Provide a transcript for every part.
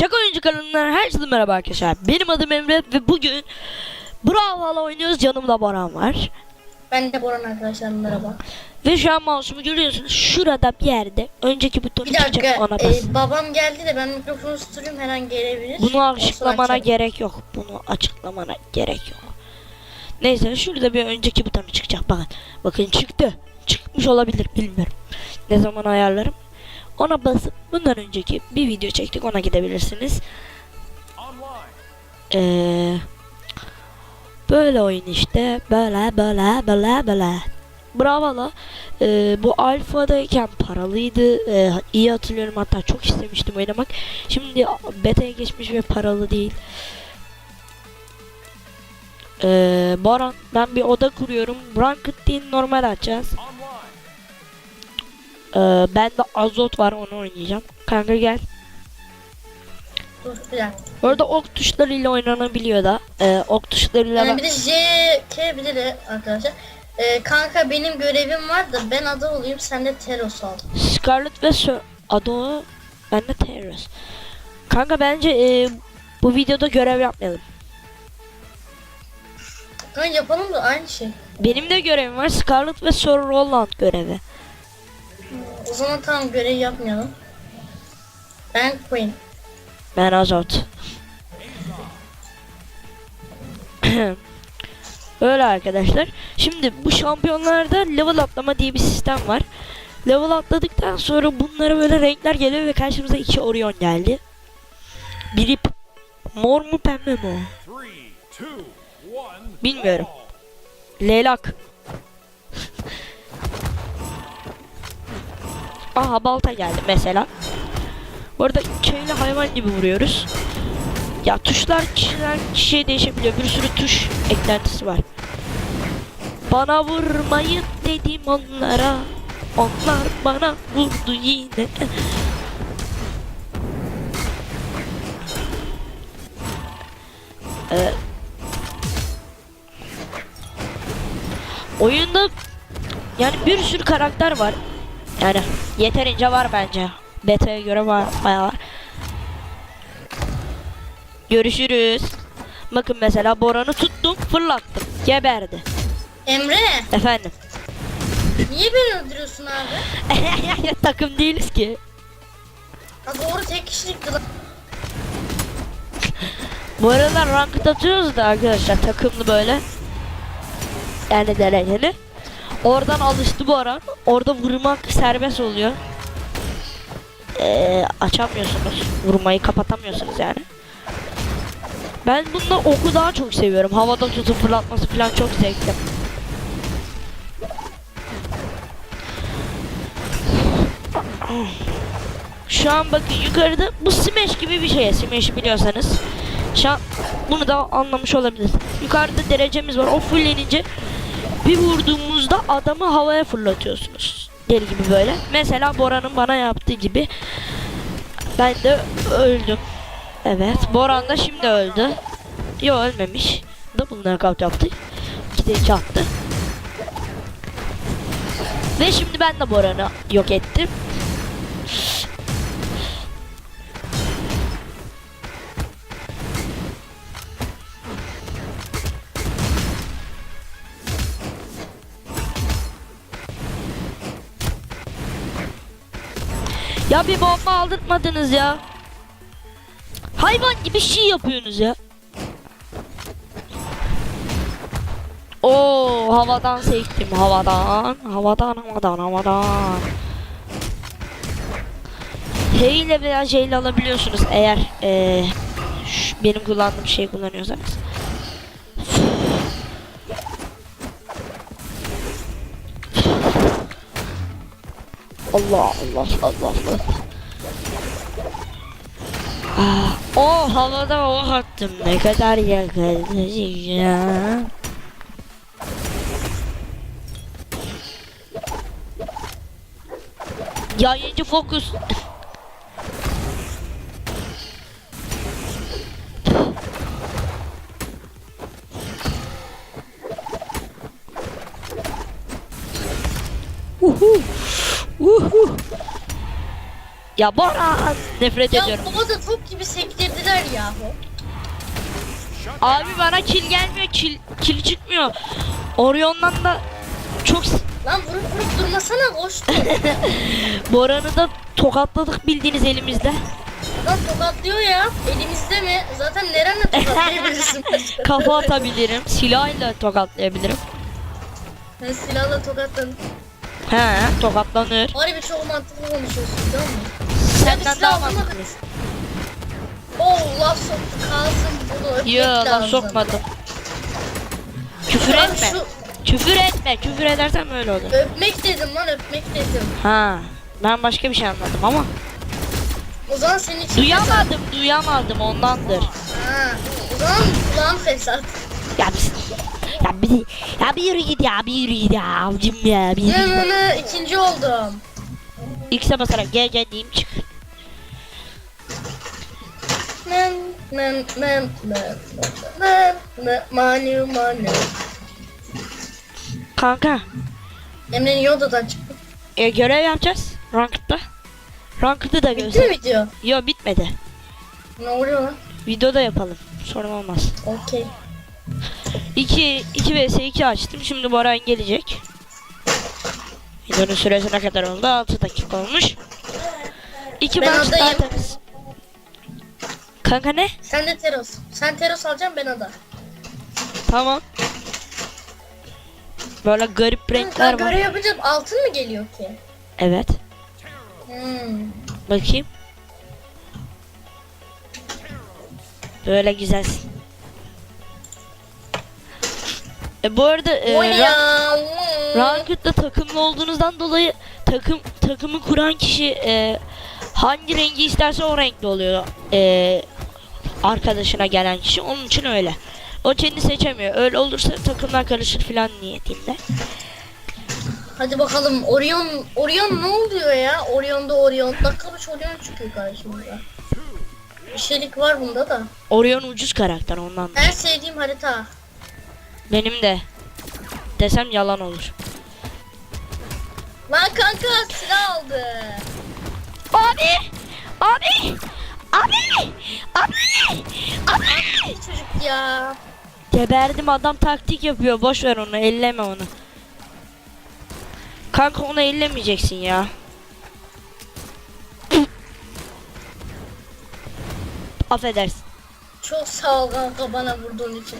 Çak Oyuncu kanalından herkese merhaba arkadaşlar. Benim adım Emre ve bugün Bravo'la oynuyoruz. Yanımda Boran var. Ben de Boran arkadaşlar merhaba. Ve şu an mouse'umu görüyorsunuz. Şurada bir yerde önceki butonu Bir çıkacak dakika ona bas. e, babam geldi de ben mikrofonu tutuyorum her an gelebilir. Bunu Olsun açıklamana açarım. gerek yok. Bunu açıklamana gerek yok. Neyse şurada bir önceki butonu çıkacak. Bakın. Bakın çıktı. Çıkmış olabilir bilmiyorum. Ne zaman ayarlarım. Ona basıp bundan önceki bir video çektik ona gidebilirsiniz. Ee, böyle oyun işte. Böyle böyle böyle böyle. Bravo la. Ee, bu alfadayken paralıydı. Ee, iyi hatırlıyorum hatta çok istemiştim oynamak. Şimdi beta'ya geçmiş ve paralı değil. Ee, Baran ben bir oda kuruyorum. Ranked değil normal açacağız. Ee, bende azot var onu oynayacağım. Kanka gel. Dur bir dakika. Orada ok tuşlarıyla oynanabiliyor da. Ee, ok tuşlarıyla Yani ben- bir de J, K bir de de arkadaşlar. E, kanka benim görevim var da ben ada olayım sen de Teros al. Scarlet ve Sir Ado ben de Terrace. Kanka bence e, bu videoda görev yapmayalım. Kanka yapalım da aynı şey. Benim de görevim var. Scarlet ve Sir Roland görevi. O zaman tamam görev yapmayalım. Ben Queen. Ben Azot. Öyle arkadaşlar. Şimdi bu şampiyonlarda level atlama diye bir sistem var. Level atladıktan sonra bunlara böyle renkler geliyor ve karşımıza iki Orion geldi. Biri mor mu pembe mi o? Bilmiyorum. Leylak. Aha balta geldi mesela. Bu arada şeyle hayvan gibi vuruyoruz. Ya tuşlar kişiden kişiye değişebiliyor. Bir sürü tuş eklentisi var. Bana vurmayın dedim onlara. Onlar bana vurdu yine. Ee, oyunda yani bir sürü karakter var. Yani yeterince var bence. Beta'ya göre var bayağı var. Görüşürüz. Bakın mesela Boran'ı tuttum fırlattım. Geberdi. Emre Efendim. niye beni öldürüyorsun abi? Takım değiliz ki. Ha doğru tek kişilikti lan. Bu aralar ranked atıyoruz da arkadaşlar takımlı böyle. Yani dereceli. Oradan alıştı bu ara. Orada vurmak serbest oluyor. Ee, açamıyorsunuz. Vurmayı kapatamıyorsunuz yani. Ben bunda oku daha çok seviyorum. Havada tutup fırlatması falan çok zevkli. Şu an bakın yukarıda bu smash gibi bir şey. Smash biliyorsanız. Şu an bunu da anlamış olabilirsiniz. Yukarıda derecemiz var. O fullenince bir vurduğumuzda adamı havaya fırlatıyorsunuz. Deli gibi böyle. Mesela Bora'nın bana yaptığı gibi. Ben de öldüm. Evet. Boran da şimdi öldü. Yo ölmemiş. Double knockout yaptı. 2'de 2 attı. Ve şimdi ben de Boran'ı yok ettim. Ya bir bomba aldırtmadınız ya. Hayvan gibi şey yapıyorsunuz ya. Oo havadan sektim havadan. Havadan havadan havadan. H ile veya J ile alabiliyorsunuz eğer şu benim kullandığım şey kullanıyorsanız. Allah Allah Allah Allah. Ah, o havada o attım ne kadar yakaladı ya. Yayıncı fokus. Ya Bora nefret Ya ediyorum. baba da top gibi sektirdiler yahu. Abi bana kill gelmiyor. Kill, kill çıkmıyor. Orion'dan da çok Lan vurup vurup durmasana boş dur. Boran'ı da tokatladık bildiğiniz elimizde. Lan tokatlıyor ya. Elimizde mi? Zaten nerenle tokatlayabilirsin? Kafa atabilirim. Silahla tokatlayabilirim. Ben silahla tokatladım. He tokatlanır. Harbi çok mantıklı konuşuyorsun değil mi? Senden daha mantıklı. Oh laf soktu kalsın bunu öpmek Yo lazım. lan sokmadım. Küfür Lan etme. şu Küfür etme. Küfür edersen öyle olur. öpmek dedim lan öpmek dedim. Ha. Ben başka bir şey anladım ama. O zaman senin için Duyamadım, duyamadım ondandır. Ha, o zaman kulağın fesat. Ya biz, ya bir, ya bir yürü git ya, bir yürü git ya avcım ya, bir yürü git. ne ikinci oldum. X'e basarak gel gel diyeyim çık. Men men men men men men manu manu. Kanka, Emre niye odadan çıktı? e, görev yapacağız Ranked'da. Ranked'ı da Bitti mi göster. video? Yo bitmedi. Ne oluyor lan? Videoda yapalım. Sorun olmaz. Okey. 2 2 vs 2 açtım. Şimdi Boran gelecek. Videonun süresi ne kadar oldu? 6 dakika olmuş. 2 Ben maç adayım. tertemiz. Kanka ne? Sen de teros. Sen teros alacaksın ben ada. Tamam. Böyle garip renkler Ben var. görev yapınca altın mı geliyor ki? Evet. Hmm. Bakayım. Böyle güzelsin. E bu arada e, Ra-? Ranked'da takımlı olduğunuzdan dolayı takım takımı kuran kişi e, hangi rengi isterse o renkli oluyor. E, arkadaşına gelen kişi onun için öyle. O kendi seçemiyor. Öyle olursa takımlar karışır filan niyetinde. Hadi bakalım Orion Orion ne oluyor ya? Orion'da Orion. Dakika başı Orion çıkıyor karşımıza. Bir şeylik var bunda da. Orion ucuz karakter ondan. En sevdiğim harita. Benim de. Desem yalan olur. Lan kanka silah aldı. Abi! Abi! Abi! Abi! Abi! Çocuk ya. Geberdim adam taktik yapıyor. Boş ver onu. Elleme onu. Kanka onu ellemeyeceksin ya. Affedersin. Çok sağ ol kanka bana vurduğun için.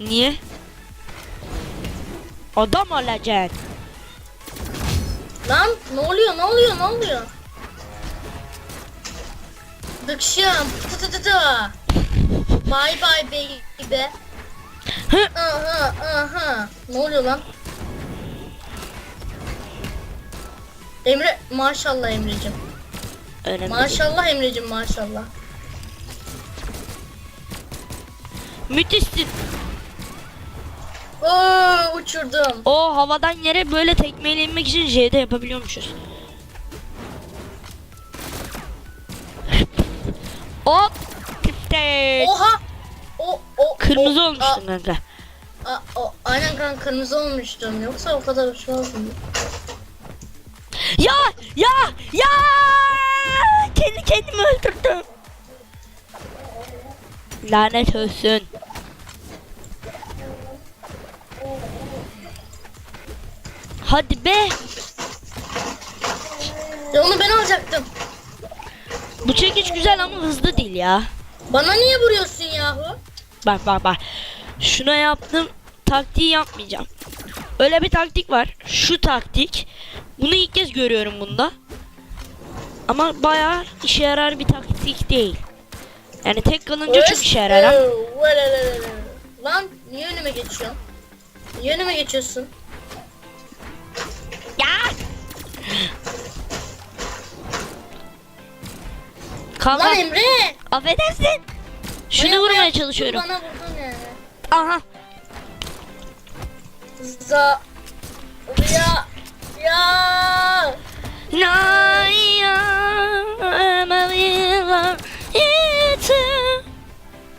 Niye? Adam olacaksın. Lan ne oluyor ne oluyor ne oluyor? Dıkşım. Tı tı tı tı. Bye bye baby. Hı. Aha aha. Ne oluyor lan? Emre maşallah Emre'cim. Önemli değil. Maşallah Emre'cim maşallah. Müthişsin. Oo uçurdum. O havadan yere böyle tekmeyle inmek için J'de yapabiliyormuşuz. Hop! Tiftek. Oha. O o Kırmızı o, olmuştun kanka. A, a, o, aynen kan kırmızı olmuştum. Yoksa o kadar uçmazdım. Ya! Ya! Ya! Kendi kendimi öldürdüm. Lanet olsun. Hadi be. Ya onu ben alacaktım. Bu çekiç güzel ama hızlı değil ya. Bana niye vuruyorsun yahu? Bak bak bak. Şuna yaptım. Taktiği yapmayacağım. Öyle bir taktik var. Şu taktik. Bunu ilk kez görüyorum bunda. Ama bayağı işe yarar bir taktik değil. Yani tek kalınca çok işe yarar. Lan niye önüme geçiyorsun? Niye önüme geçiyorsun? Ya! Kanka Lan Emre! affedersin. Şunu Bana vurmaya çalışıyorum. Bana vurdun yani. Aha. Za... Ya... Ya... Na ya emeğime yetim.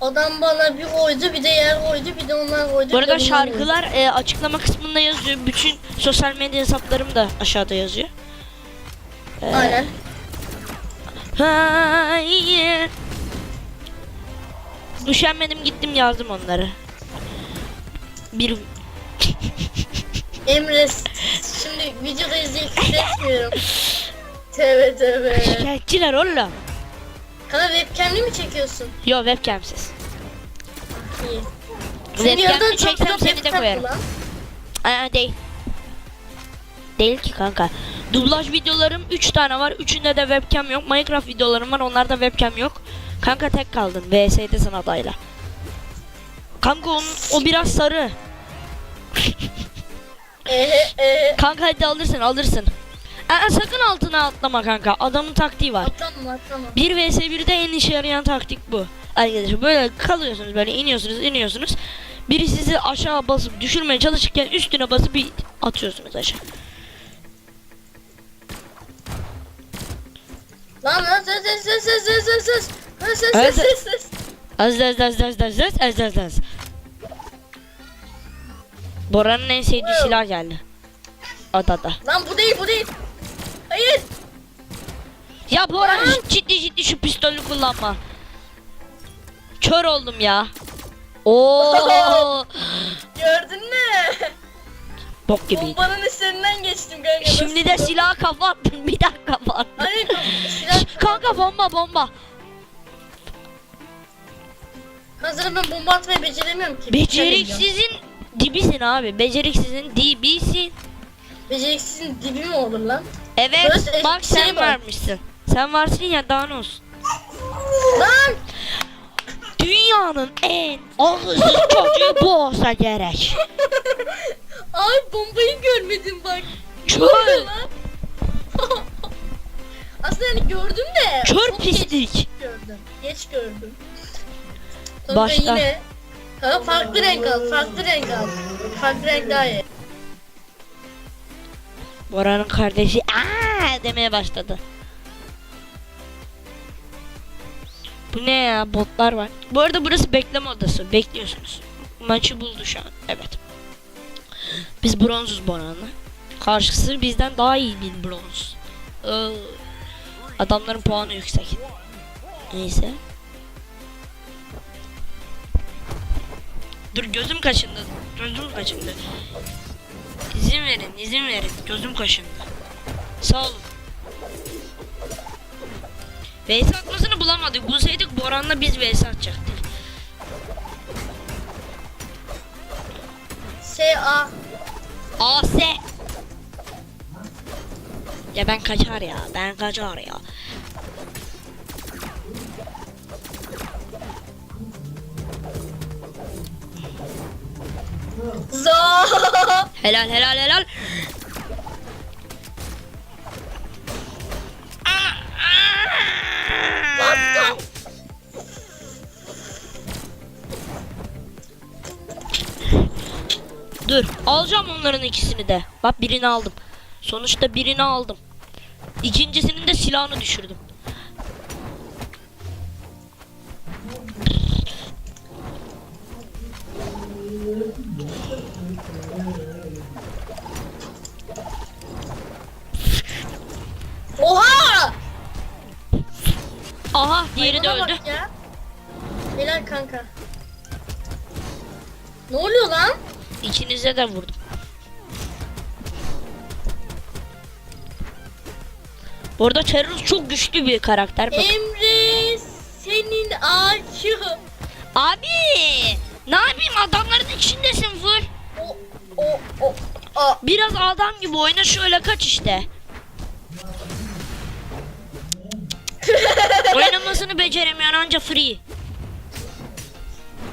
Adam bana bir koydu bir de yer koydu bir de onlar koydu. Bu arada şarkılar e, açıklama kısmında yazıyor. Bütün sosyal medya hesaplarım da aşağıda yazıyor. koydu. Aynen. Hayır. Üşenmedim gittim yazdım onları. Bir Emre şimdi videoda izleyip etmiyorum. Tövbe tövbe. şikayetçiler oğlum. Kana webcam'li mi çekiyorsun? Yo webcamsiz. İyi. Webcam'li çeksem seni de koyarım. Aa, değil. Değil ki kanka. Dublaj videolarım 3 tane var. Üçünde de webcam yok. Minecraft videolarım var. Onlarda webcam yok. Kanka tek kaldın. VS'de sen adayla. Kanka onun, o biraz sarı. Kanka hadi alırsın alırsın. Aa, sakın altına atlama kanka. Adamın taktiği var. Atlama atlama. 1 vs 1'de en işe yarayan taktik bu. Arkadaşlar böyle kalıyorsunuz böyle iniyorsunuz iniyorsunuz. Biri sizi aşağı basıp düşürmeye çalışırken üstüne basıp bir atıyorsunuz aşağı. Lan lan ses ses ses ses ses ses ses. Ses ses ses ses. Az az az az az az az az az. Bora'nın en sevdiği silah geldi. Adada. Lan bu değil bu değil. Hayır. Ya Bora Lan. ciddi ciddi şu pistolü kullanma. Kör oldum ya. Oo. Gördün mü? Bok gibiydi. Bombanın üstünden geçtim kanka. Şimdi de silaha kafa attın. Bir dakika kafa attın. Hayır silah. Kanka bomba bomba. Hazırım ben bomba atmayı beceremiyorum ki. Beceriksizin dibisin abi. Beceriksizin dibisin. Beceriksizin dibi mi olur lan? Evet Söz bak şey sen var. varmışsın. Sen varsın ya daha ne olsun. Lan! Dünyanın en ağızlı çocuğu bu olsa gerek. Ay bombayı görmedim bak. Lan? Aslında yani gördüm de. Kör çok geç pislik. gördüm. Geç gördüm. Sonra Başka? yine ha, farklı renk al, farklı renk al. Farklı renk daha iyi. Bora'nın kardeşi aa demeye başladı. Bu ne ya botlar var. Bu arada burası bekleme odası. Bekliyorsunuz. Maçı buldu şu an. Evet. Biz bronzuz Bora'nın. Karşısı bizden daha iyi bir bronz. Ee, adamların puanı yüksek. Neyse. Dur gözüm kaşındı. Gözüm kaşındı. İzin verin, izin verin. Gözüm kaşındı. Sağ olun. VS atmasını bulamadık. Bulsaydık Boran'la biz VS atacaktık. S A AS. Ya ben kaçar ya. Ben kaçar ya. Z Helal helal helal. Dur alacağım onların ikisini de. Bak birini aldım. Sonuçta birini aldım. İkincisinin de silahını düşürdüm. Diğeri de öldü. ya. Helal kanka. Ne oluyor lan? İkinize de vurdum. Bu arada Terrorist çok güçlü bir karakter. Bak. Emre senin ağacı. Abi ne yapayım adamların içindesin full. O o o. o. Biraz adam gibi oyna şöyle kaç işte. Oynamasını beceremiyor anca free.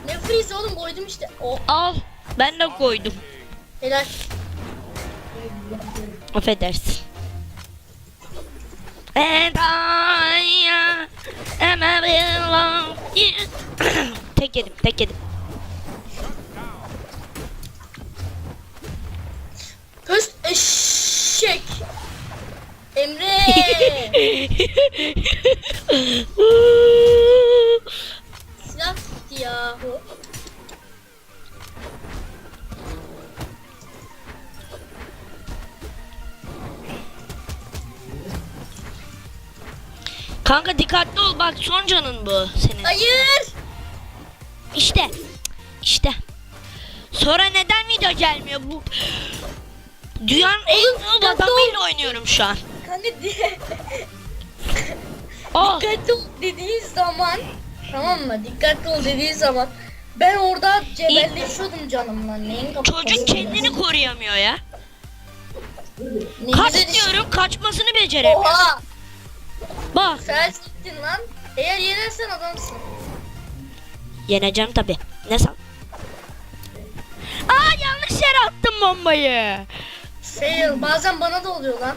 Ne freeze oğlum koydum işte. O Al ben de koydum. helal. Affedersin. And I am a belong tek yedim tek yedim. Pöst eşek. Emre. Silah gitti yahu. Kanka dikkatli ol bak son canın bu senin. Hayır. İşte. İşte. Sonra neden video gelmiyor bu? Dünyanın en adamıyla oynuyorum şu an. Kanka diye. Dikkatli ol dediği zaman tamam mı? Dikkatli ol dediği zaman ben orada cebelleşiyordum canımla. Neyin kafasını? Çocuk kendini koruyamıyor ya. Kaç diyorum kaçmasını beceremiyor. Oha! Bak Sen gittin lan. Eğer yenersen adamsın. yeneceğim tabi. Ne san? Aa yanlış yere attım bombayı. Fail. Bazen bana da oluyor lan.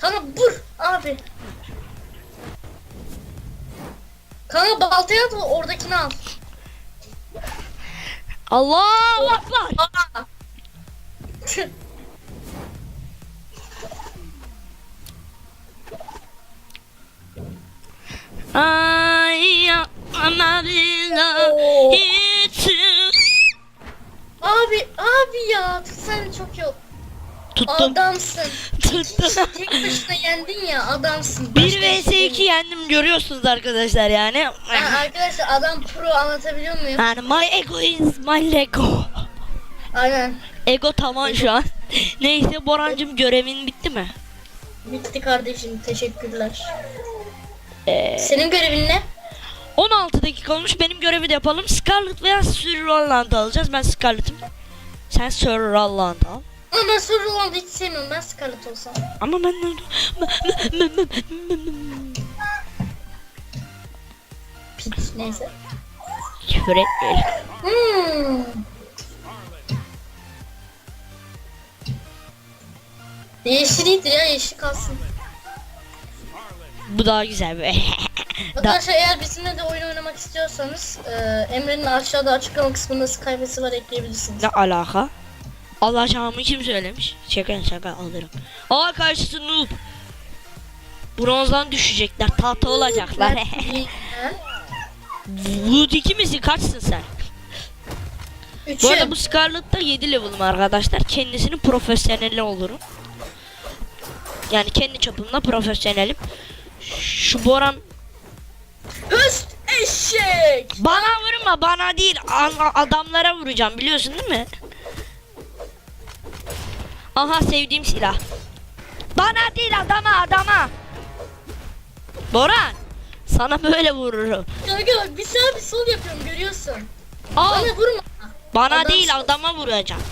Kanka vur abi. Kanka baltaya at oradakini al. Allahu Akbar. Ay ama billahi abi abi ya sen çok yok. Tuttum. Adamsın. Tuttum. Tek başına yendin ya adamsın. 1 Başka vs hiçbir 2 yendim görüyorsunuz arkadaşlar yani. Ha, arkadaşlar adam pro anlatabiliyor muyum? Yani my ego is my lego. Aynen. Ego tavan şu an. Neyse Borancım görevin bitti mi? Bitti kardeşim. Teşekkürler. Ee, Senin görevin ne? 16 dakika olmuş benim görevi de yapalım. Scarlet veya Sir Roland alacağız. Ben Scarlet'ım. Sen Sir Roland al. Ama ben soru Roland'ı hiç sevmiyorum. Ben Scarlet olsam. Ama ben Pit neyse. küfür etmeyelim. Hmm. Yeşil iyidir ya yeşil kalsın. Bu daha güzel da Arkadaşlar eğer bizimle de oyun oynamak istiyorsanız e, Emre'nin aşağıda açıklama kısmında Skype'si var ekleyebilirsiniz. ne alaka? Allah canımı kim söylemiş? Şaka şaka alırım. Aa karşısı noob. Bronzdan düşecekler. Tahta olacaklar. Wood 2 misin? Kaçsın sen? Üçü. Bu arada bu Scarlet'ta 7 level'ım arkadaşlar. Kendisinin profesyoneli olurum. Yani kendi çapımda profesyonelim. Şu Boran Höst eşek. bana vurma bana değil adamlara vuracağım biliyorsun değil mi? Aha sevdiğim silah. Bana değil adama adama. Boran sana böyle vururum. Bak bir sağ bir sol yapıyorum görüyorsun. Al Bana vurma. bana Adam- değil adama vuracağım.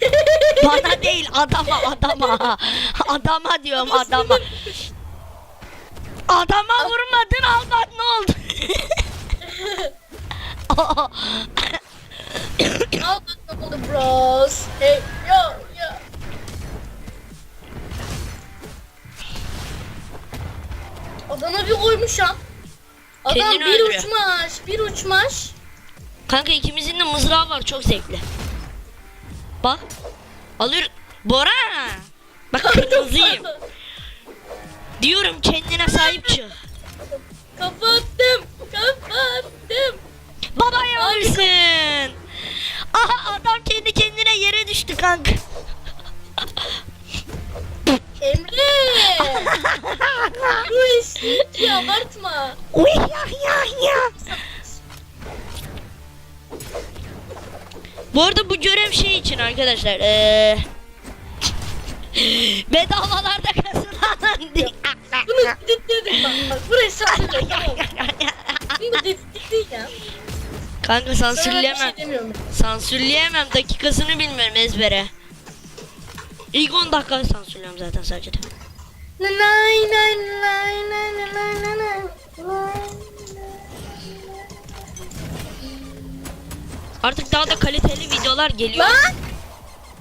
Bana değil adama adama. Adama diyorum adama. Adama vurmadın al bak ne oldu? Al bak ne oldu bros. Hey yo yo. Adama bir koymuşam. Adam Kendini bir öldürüyor. uçmaş, bir uçmaş. Kanka ikimizin de mızrağı var çok zevkli. Bak. Alıyor. Bora. Bak kırmızıyım. Diyorum kendine sahip çık. Kapattım, kapattım. Babayı alırsın. Aha adam kendi kendine yere düştü kanka. Emre! Bu iş hiç abartma. Uy ya ya ya. Bu arada bu görev şey için arkadaşlar. Eee bedavalarda kazanılan değil. Bunu diditledik bak. Bak burayı sansürle tamam. Bunu diditledik ya. Kanka bir sansürleyemem. şey. Sansürleyemem. Dakikasını bilmiyorum ezbere. İlk 10 dakika sansürlüyorum zaten sadece. de. Artık daha da kaliteli videolar geliyor. Lan!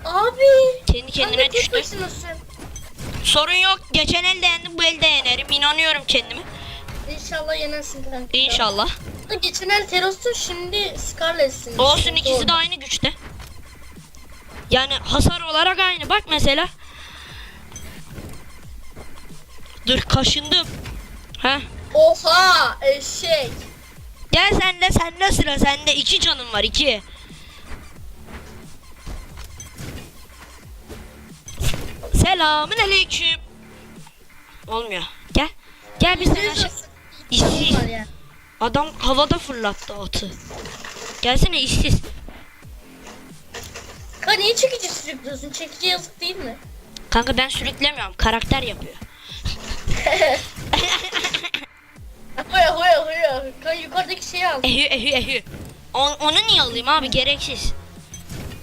Abi! Kendi kendine tek düştü. Sorun yok. Geçen elde yendim bu elde yenerim. İnanıyorum kendime. İnşallah yenersin kanka. İnşallah. Geçen el Teros'tun şimdi Scarlet'sin. Olsun ikisi de aynı güçte. Yani hasar olarak aynı. Bak mesela. Dur kaşındım. Heh. Oha eşek. Gel sen de sende sıra sende iki canım var iki. Selamün aleyküm. Olmuyor. Gel. Gel biz. İşsiz. var yani. Adam havada fırlattı atı. Gelsene işsiz. Kanka niye çekici sürüklüyorsun? Çekici yazık değil mi? Kanka ben sürüklemiyorum. Karakter yapıyor. Hoya hoya hoya. Kanka yukarıdaki şeyi al. Ehü ehü ehü. On- onu niye alayım abi gereksiz.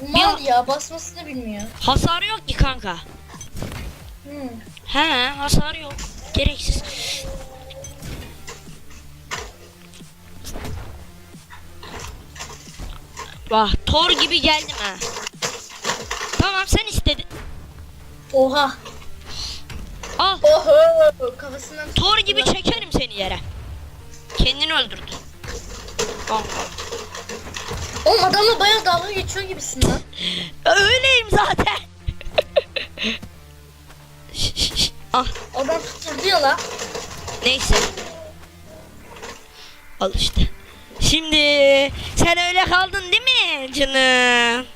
Mal ya basmasını bilmiyor. Hasarı yok ki kanka. Hmm. He hasarı yok. Gereksiz. Vah Thor gibi geldim ha. Tamam sen istedin. Oha. Al. Oho. Kafasından Thor gibi çekerim seni yere. Kendini öldürdün. Al. Oğlum adamla bayağı dalga geçiyor gibisin lan. Öyleyim zaten. Al. Adam ya la. Neyse. Al işte. Şimdi sen öyle kaldın değil mi canım?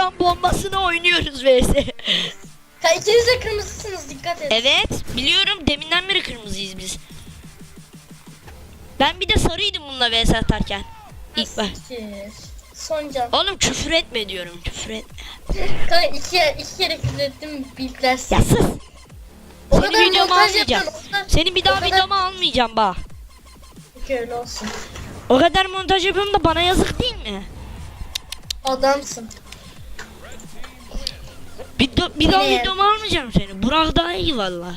Şu an bombasını oynuyoruz vs. Ha ikiniz de kırmızısınız dikkat et. Evet biliyorum deminden beri kırmızıyız biz. Ben bir de sarıydım bununla vs atarken. İlk. Siktir. Son can. Oğlum küfür etme diyorum küfür etme. Kanka iki, iki kere küfür ettim biplersin. Ya sus. O Seni kadar videoma montaj almayacağım. yapıyorsun, o kadar- Seni bir daha o kadar- videoma almayacağım bak. Peki öyle olsun. O kadar montaj yapıyorum da bana yazık değil mi? Adamsın. Bir, do- bir daha Yine. videoma almayacağım seni. Burak daha iyi valla.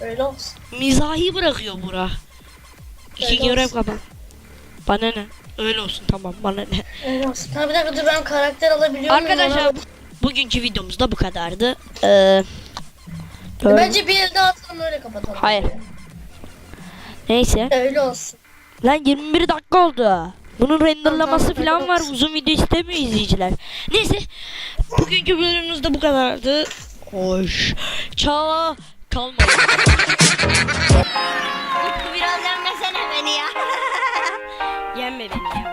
Öyle olsun. Mizahi bırakıyor Burak. İki Öyle görev olsun. kapan. Bana ne? Öyle olsun tamam bana ne. Öyle olsun. Ha bir dakika dur ben karakter alabiliyorum. Arkadaşlar Ona- bugünkü videomuz da bu kadardı. Ee, Bence bir elde atalım öyle kapatalım. Hayır. Neyse. Öyle olsun. Lan 21 dakika oldu. Bunun renderlaması falan var. Uzun video istemiyor izleyiciler. Neyse. Bugünkü bölümümüz de bu kadardı. Hoş. Çağla kalmadı. Biraz yenmesene beni ya. Yenme beni ya.